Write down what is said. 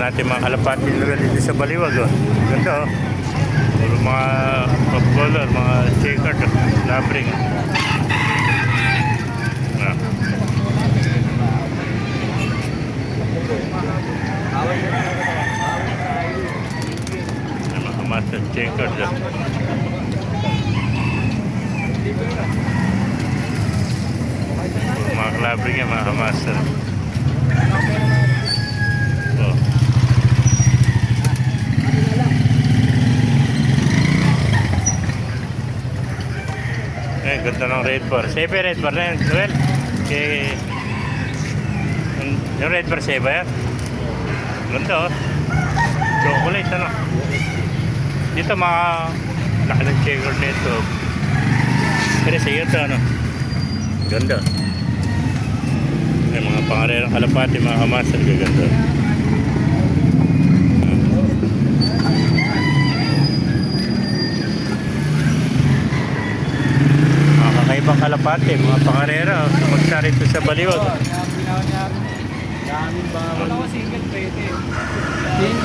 natin mga kalapati nila dito sa Baliwag. Oh. Ganda oh. Puro mga top mga checkered, oh. labring. Ah. Yung mga master checkered. Oh. Puro mga labring yan, mga master. Eh, ganda ng red bar. Sebe red bar na yan, Joel. Kay... Yung red bar sebe yan. Ganda oh. Chocolate ano. Dito mga laki ng checker nito. Pero sa iyo to ano. Ganda. May mga pangarerang kalapati, mga kamaster, gaganda. Mga kakaibang kalapati, mga pangarera, magsa rito sa Baliwag. Daming ko single pwede. Single